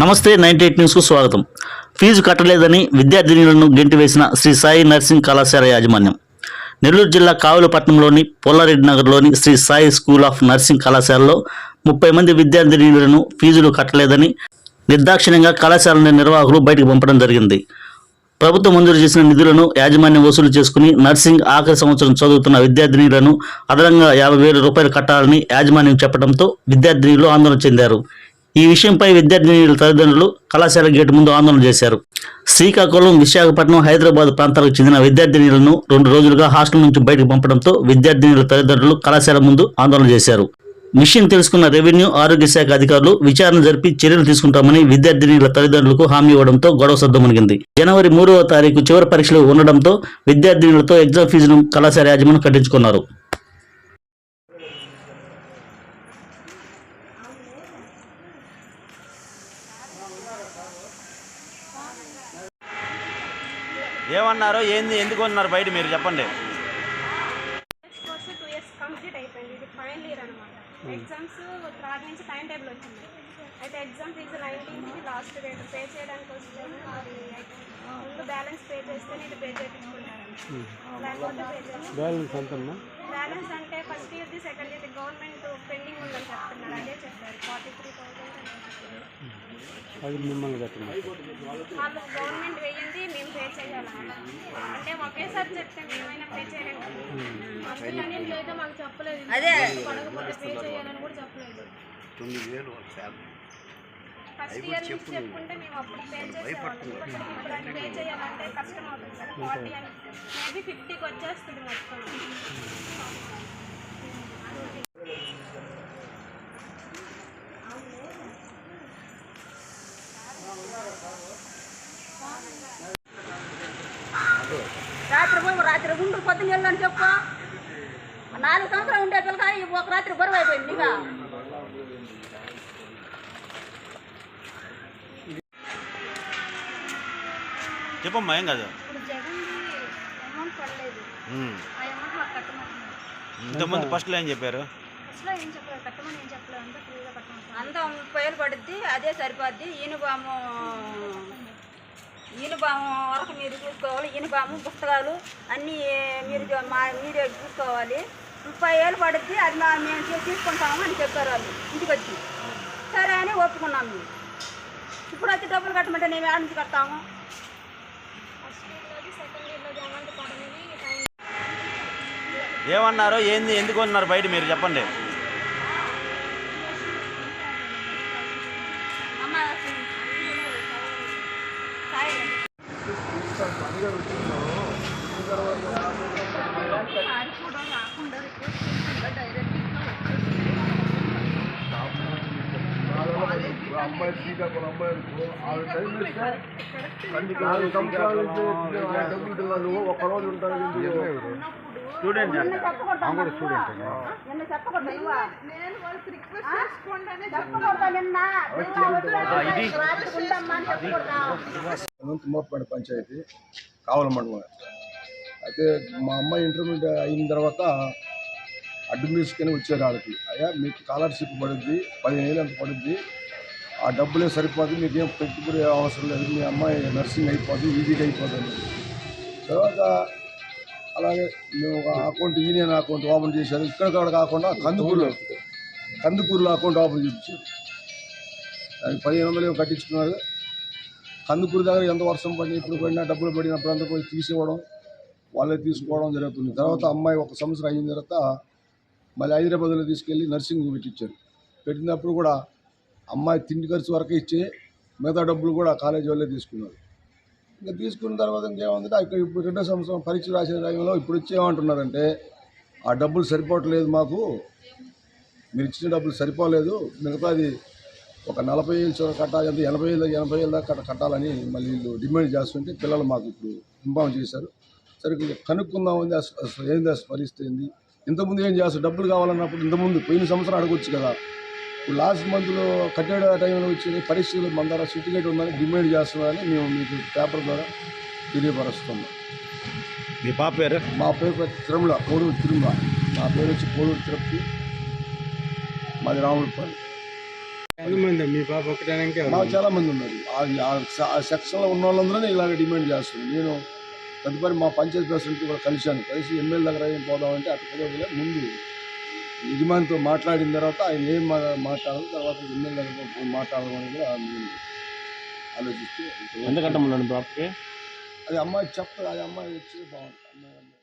నమస్తే ninety eight న్యూస్కు స్వాగతం. ఫీజు కట్టలేదని విద్యార్థినులను గెంటివేసిన శ్రీ సాయి నర్సింగ్ కళాశాల యాజమాన్యం. నెల్లూరు జిల్లా కావులపట్నంలోని పొల్లారెడ్డి నగర్లోని Shri Sai school of nursing కళాశాలలో ముప్పై మంది విద్యార్థినులను ఫీజులు కట్టలేదని నిర్దాక్షిణ్యంగా కళాశాల నిర్వాహకులు బయటకు పంపడం జరిగింది. ప్రభుత్వం మంజూరు చేసిన నిధులను యాజమాన్యం వసూలు చేసుకుని నర్సింగ్ ఆఖరి సంవత్సరం చదువుతున్న విద్యార్థినులను అదనంగా యాభై వేల రూపాయలు కట్టాలని యాజమాన్యం చెప్పడంతో విద్యార్థినులు ఆందోళన చెందారు. ఈ విషయంపై విద్యార్థినుల తల్లిదండ్రులు కళాశాల గేటు ముందు ఆందోళన చేశారు. శ్రీకాకుళం విశాఖపట్నం హైదరాబాద్ ప్రాంతాలకు చెందిన విద్యార్థినులను రెండు రోజులుగా హాస్టల్ నుంచి బయటకు పంపడంతో విద్యార్థినుల తల్లిదండ్రులు కళాశాల ముందు ఆందోళన చేశారు. విషయం తెలుసుకున్న రెవెన్యూ ఆరోగ్య శాఖ అధికారులు విచారణ జరిపి చర్యలు తీసుకుంటామని విద్యార్థినుల తల్లిదండ్రులకు హామీ ఇవ్వడంతో గొడవ సద్దమనిగింది. జనవరి మూడవ తారీఖు చివరి పరీక్షలు ఉండడంతో విద్యార్థినులతో ఎగ్జామ్ ఫీజును కళాశాల యాజమాన్యం కట్టించుకున్నారు. ఏమన్నారు? ఏంది? ఎందుకు ఉన్నారు బయట మీరు? చెప్పండి. కోర్సు టూ ఇయర్స్ కంప్లీట్ అయిపోయింది. ఇది ఫైనల్ ఇయర్ అనమాట ఎగ్జామ్స్ నుంచి టైం టేబుల్ వచ్చింది. అయితే ఎగ్జామ్ ఫీజు నైన్టీన్కి లాస్ట్ డేట్ పే చేయడానికి వస్తే అది ముందు బ్యాలెన్స్ పే చేస్తేనే ఇది పే బ్యాలెన్స్ బ్యాలెన్స్ అంటే ఫస్ట్ ఇయర్ది సెకండ్ ఇయర్ది గవర్నమెంట్ పెండింగ్ ఉందని చెప్తున్నారు. అదే చెప్పారు. ఫార్టీ త్రీ థౌసండ్ అది మిమ్మల్ని వాళ్ళు గవర్నమెంట్ వేయండి మేము పే చేయాలన్నమాట అంటే ఒకేసారి చెప్తే మేమైనా పే చేయలేము అందుకని లేదా మాకు చెప్పలేదు. అదే. పడకపోతే పే చేయాలని కూడా చెప్పలేదు. ఫస్ట్ ఇయర్ నుంచి చెప్పుకుంటే మేము అప్పుడు పే చేసేవాళ్ళం. పే చేయాలంటే కష్టం అవుతుంది సార్ ఫార్టీ అని. మేబీ ఫిఫ్టీకి వచ్చేస్తుంది మొత్తం. ఉండు పొద్దున్న వెళ్ళని చెప్పు. నాలుగు సంవత్సరాలు ఉండే పిల్లక ఈ ఒక రాత్రి బరువు అయిపోయింది ఇక. చెప్పమ్మా ఏం కాదు ఇంతకుముందు ఫస్ట్లో ఏం చెప్పారు? అంతా ముప్పై వేలు పడుద్ది అదే సరిపోద్ది. ఈనుబాము ఈనుబాము వరకు మీరు చూసుకోవాలి. ఈనుబాము పుస్తకాలు అన్నీ మీరు మా మీరే చూసుకోవాలి. ముప్పై ఏళ్ళు పడుద్ది అది మా మేము తీసుకుంటాము అని చెప్పారు వాళ్ళు ఇంటికి వచ్చి. సరే అని ఒప్పుకున్నాం మేము. ఇప్పుడు వచ్చి డబ్బులు కట్టమంటే మేము ఏడు నుంచి కడతాము? ఏమన్నారు? ఏంది? ఎందుకు ఉన్నారు? బయట మీరు చెప్పండి అమ్మ సాయి అమ్మాయి శ్రీకాకుళం అమ్మాయి అనుకో ఆవిడ టైం డబ్బులు తిన్నాను ఒక్క రోజు ఉంటాను స్టూడెంట్ నిన్న చెప్పకూడదు నిన్న. చెప్పకూడదు నిన్న నిన్న? రాత్రి ఉండమ్మా అని చెప్పకూడదు? తుమ్మపాడు పంచాయతీ కావల మండలం. అయితే మా అమ్మాయి ఇంటర్మీడియట్ అయిన తర్వాత అడ్మిషన్కి వచ్చారు వాళ్ళకి అయ్యా మీకు స్కాలర్షిప్ పడుద్ది పదిహేను వేలు అంత పడుద్ది? ఆ డబ్బులే సరిపోదు మీకేం పెట్టుబడి అవసరం లేదు మీ అమ్మాయి నర్సింగ్ అయిపోద్ది ఈజీగా అయిపోతుంది. తర్వాత అలాగే మేము ఒక అకౌంట్ యూనియన్ అకౌంట్ ఓపెన్ చేశారు. ఇక్కడ కూడా కాకుండా కందుకూరులో కందుకూరులో అకౌంట్ ఓపెన్ చేయించారు దానికి పదిహేను వందలు ఏమో కట్టించుకున్నారు. కందుకూరు దగ్గర ఎంత వర్షం పడినా ఇప్పుడు పడినా డబ్బులు పడినప్పుడు అంతా పోయి తీసివ్వడం వాళ్ళే తీసుకోవడం జరుగుతుంది. తర్వాత అమ్మాయి ఒక సంవత్సరం అయిన తర్వాత మళ్ళీ హైదరాబాద్లో తీసుకెళ్ళి నర్సింగ్ పెట్టించారు. పెట్టినప్పుడు కూడా అమ్మాయి తిండి ఖర్చు వరకే ఇచ్చి మిగతా డబ్బులు కూడా కాలేజీ వాళ్ళే తీసుకున్నారు. ఇంకా తీసుకున్న తర్వాత ఇంకేముందంటే ఇక్కడ ఇప్పుడు రెండో సంవత్సరం పరీక్ష రాసిన టైంలో ఇప్పుడు వచ్చేమంటున్నారంటే ఆ డబ్బులు సరిపోవట్లేదు మాకు. మీరు ఇచ్చిన డబ్బులు సరిపోలేదు. మిగతాది ఒక నలభై వేలు చోట కట్టాలి అంటే ఎనభై వేలు ఎనభై వేలు దాకా కట్ట- కట్టాలని మళ్ళీ వీళ్ళు డిమాండ్ చేస్తుంటే పిల్లలు మాకు ఇప్పుడు ఇన్ఫామ్ చేశారు. సరే కనుక్కుందాం కనుక్కుందామంది అసలు అసలు ఏంది అసలు పరిస్థితి ఏంది? ఇంతకుముందు ఏం చేస్తారు? డబ్బులు కావాలన్నప్పుడు ఇంతకుముందు పోయిన సంవత్సరం అడగొచ్చు కదా. లాస్ట్ మంత్లో కట్టేడ టైంలో వచ్చి పరీక్షలు మన దగ్గర సర్టిఫికేట్ ఉందని డిమాండ్ చేస్తున్నారని మేము మీకు పేపర్ ద్వారా తెలియపరుస్తున్నాం. మీ పాప పేరు? మా పేరు తిరుమల కోడూరు తిరుమల. మా పేరు వచ్చి కోడూరు తిరుపతి మాది రాములపల్లి మీ పాప మాకు చాలా మంది ఉన్నారు. ఆ- సెక్షన్లో ఉన్న వాళ్ళందరూ ఇలాగ డిమాండ్ చేస్తున్నారు నేను తదుపరి మా పంచాయతీ ప్రెసిడెంట్ కూడా కలిశాను. కలిసి ఎమ్మెల్యే దగ్గర ఏం పోదామంటే అటు ముందు యజమానితో మాట్లాడిన తర్వాత ఆయన ఏం మాట్లాడాలి తర్వాత ఎమ్మెల్యే దగ్గర పోయి మాట్లాడమని కూడా నేను ఆలోచిస్తూ ఎంత కట్టమన్నాడు పాపకి అది అమ్మాయి చెప్తారు అది అమ్మాయి వచ్చి బాగుంటుంది అమ్మాయి-